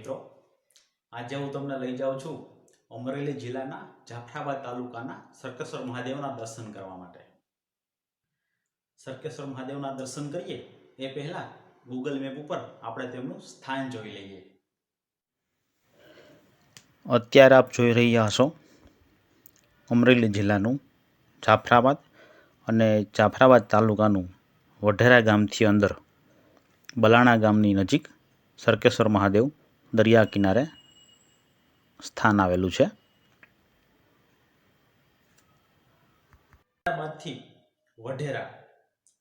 મિત્રો, આજે હું તમને લઈ જાઉં છું અમરેલી જિલ્લાના જાફરાબાદ તાલુકાના સરકેશ્વર મહાદેવના દર્શન કરવા માટે. સરકેશ્વર મહાદેવના દર્શન કરીએ, એ પહેલા ગૂગલ મેપ ઉપર આપણે તેમનું સ્થાન જોઈ લઈએ. અત્યારે આપ જોઈ રહ્યા હશો અમરેલી જિલ્લાનું જાફરાબાદ અને જાફરાબાદ તાલુકાનું વઢેરા ગામથી અંદર બલાણા ગામની નજીક સરકેશ્વર મહાદેવ દરિયા કિનારે સ્થાન આવેલું છે. બાદથી વઢેરા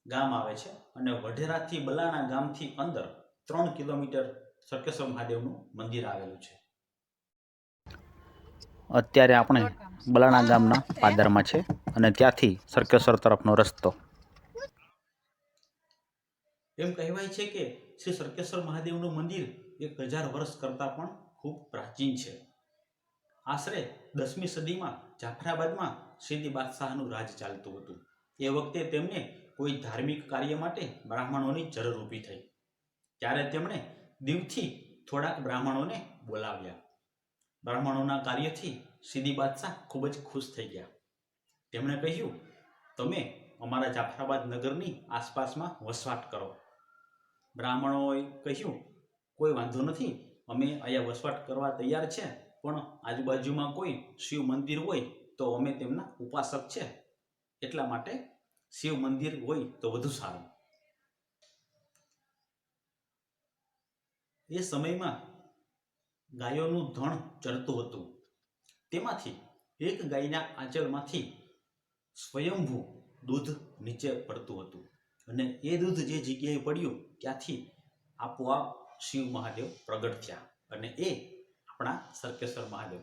ગામ આવે છે અને વઢેરાથી બલાણા ગામથી અંદર ત્રણ કિલોમીટર સરકેશ્વર મહાદેવનું મંદિર આવેલું છે. અત્યારે આપણે બલાણા ગામના પાદરમાં છે અને ત્યાંથી સરકેશ્વર તરફનો રસ્તો. એમ કહેવાય છે કે શ્રી સરકેશ્વર મહાદેવનું મંદિર એક હજાર વર્ષ કરતાં પણ ખૂબ પ્રાચીન છે. આશરે દસમી સદીમાં જાફરાબાદમાં સિદ્ધિ બાદશાહનું રાજ ચાલતું હતું. એ વખતે તેમને કોઈ ધાર્મિક કાર્ય માટે બ્રાહ્મણોની જરૂર ઊભી થઈ. ત્યારે તેમણે દીવથી થોડાક બ્રાહ્મણોને બોલાવ્યા. બ્રાહ્મણોના કાર્યથી સિદ્દી બાદશાહ ખૂબ જ ખુશ થઈ ગયા. તેમણે કહ્યું, તમે અમારા જાફરાબાદ નગરની આસપાસમાં વસવાટ કરો. બ્રાહ્મણોએ કહ્યું કોઈ વાંધો નથી. અમે અહીંયા વસવાટ કરવા તૈયાર છે, પણ આજુબાજુમાં કોઈ શિવ મંદિર હોય તો અમે તેમના ઉપાસક છે. એટલા માટે શિવ મંદિર હોય તો વધુ સારું. એ સમયમાં ગાયોનું ધણ ચરતું હતું. તેમાંથી એક ગાયના આંચળમાંથી સ્વયંભૂ દૂધ નીચે પડતું હતું. અને એ દૂધ જે જગ્યાએ પડ્યું ત્યાંથી આપોઆપ શિવ મહાદેવ પ્રગટ થયા અને એ આપણા સરકેશ્વર મહાદેવ.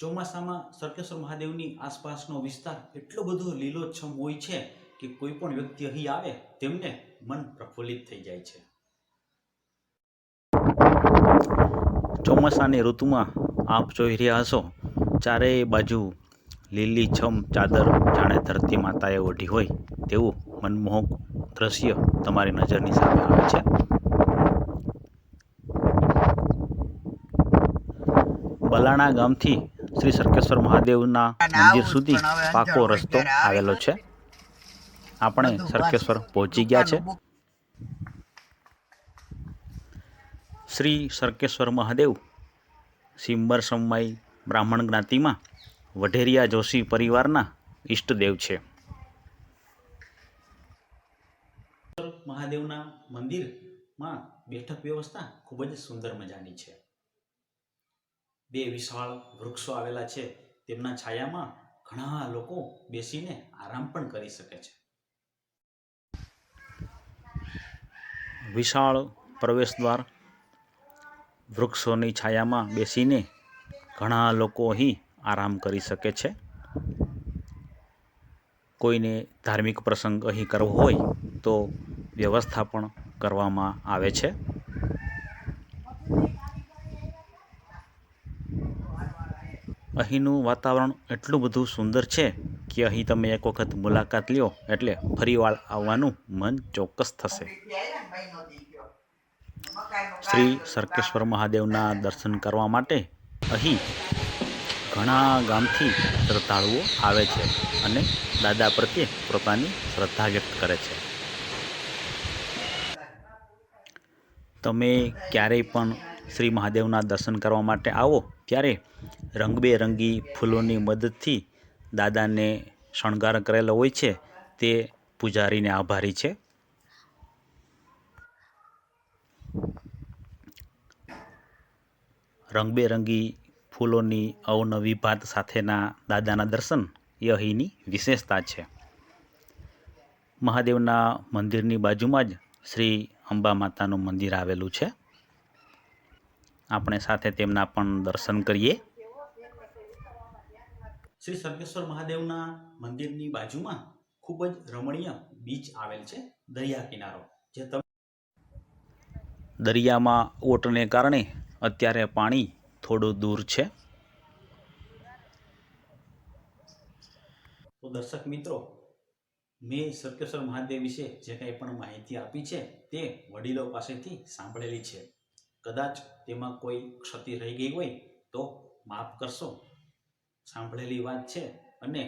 ચોમાસામાં સરકેશ્વર મહાદેવની આસપાસનો વિસ્તાર એટલો બધો લીલોછમ હોય છે કે કોઈ પણ વ્યક્તિ અહીં આવે તેમને મન પ્રફુલ્લિત થઈ જાય છે. ચોમાસાની ઋતુમાં આપ જોઈ રહ્યા હશો, ચારેય બાજુ લીલી છમ ચાદર જાણે ધરતી માતાએ ઓઢી હોય તેવું મનમોહક દ્રશ્ય તમારી નજરની સામે આવે છે. બલાણા ગામથી શ્રી સરકેશ્વર મહાદેવના મંદિર સુધી પાકો રસ્તો આવેલો છે. આપણે સરકેશ્વર પહોંચી ગયા છે. શ્રી સરકેશ્વર મહાદેવ સિંબર સમય બ્રાહ્મણ જ્ઞાતિમાં વઢેરિયા જોશી પરિવારના ઈષ્ટદેવ છે. મહાદેવના મંદિરમાં બેઠક વ્યવસ્થા ખૂબ જ સુંદર મજાની છે. બે વિશાળ વૃક્ષો આવેલા છે. તેમના છાયામાં ઘણા લોકો બેસીને આરામ પણ કરી શકે છે. વિશાળ પ્રવેશદ્વાર વૃક્ષોની છાયામાં બેસીને ઘણા લોકો અહીં આરામ કરી શકે છે. કોઈને ધાર્મિક પ્રસંગ અહીં કરવો હોય તો વ્યવસ્થા પણ કરવામાં આવે છે. અહીંનું વાતાવરણ એટલું બધું સુંદર છે કે અહીં તમે એક વખત મુલાકાત લ્યો એટલે ફરીવાર આવવાનું મન ચોક્કસ થશે. શ્રી સરકેશ્વર મહાદેવના દર્શન કરવા માટે અહીં ઘણા ગામથી શ્રદ્ધાળુઓ આવે છે અને દાદા પ્રત્યે પોતાની શ્રદ્ધા વ્યક્ત કરે છે. તમે ક્યારેય પણ શ્રી મહાદેવના દર્શન કરવા માટે આવો ત્યારે રંગબેરંગી ફૂલોની મદદથી દાદાને શણગાર કરેલો હોય છે તે પૂજારીને આભારી છે. રંગબેરંગી ફૂલોની અવનવી ભાત સાથેના દાદાના દર્શન એ અહીંની વિશેષતા છે. મહાદેવના મંદિરની બાજુમાં જ શ્રી અંબા માતાનું મંદિર આવેલું છે. આપણે સાથે તેમના પણ દર્શન કરીએ. શ્રી સર્ગેશ્વર મહાદેવના મંદિરની બાજુમાં ખૂબ જ રમણીય બીચ આવેલ છે દરિયા કિનારો જે દરિયામાં ઓટને કારણે અત્યારે પાણી થોડું દૂર છે. તો દર્શક મિત્રો, મેં સરકેશ્વર મહાદેવ વિશે જે કંઈ પણ માહિતી આપી છે, તે વડીલો પાસેથી સાંભળેલી છે. કદાચ તેમાં કોઈ ક્ષતિ રહી ગઈ હોય તો માફ કરશો. સાંભળેલી વાત છે અને